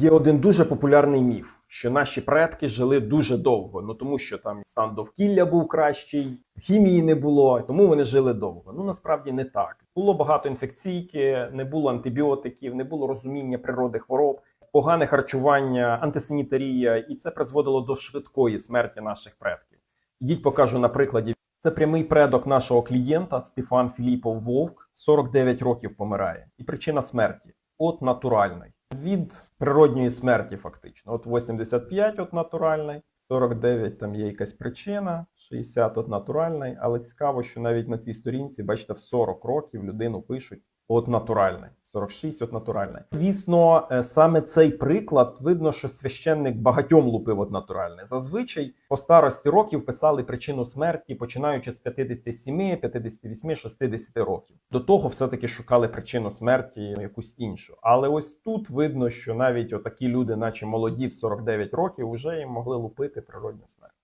Є один дуже популярний міф, що наші предки жили дуже довго. Ну тому що там стан довкілля був кращий, хімії не було, тому вони жили довго. Ну насправді не так. Було багато інфекційки, не було антибіотиків, не було розуміння природи хвороб, погане харчування, антисанітарія, і це призводило до швидкої смерті наших предків. Ідіть покажу на прикладі. Це прямий предок нашого клієнта Стефан Філіпов Вовк, 49 років помирає. І причина смерті от натуральної. Від природньої смерті, фактично. От 85 от натуральний, 49 там є якась причина, 60 от натуральний. Але цікаво, що навіть на цій сторінці, бачите, в 40 років людину пишуть от натуральний, 46 от натуральний. Звісно, е, саме цей приклад видно, що священник багатьом лупив от натуральне. Зазвичай по старості років писали причину смерті, починаючи з 57, 58, 60 років. До того все-таки шукали причину смерті якусь іншу. Але ось тут видно, що навіть отакі люди, наче молоді в 49 років, вже їм могли лупити природню смерть.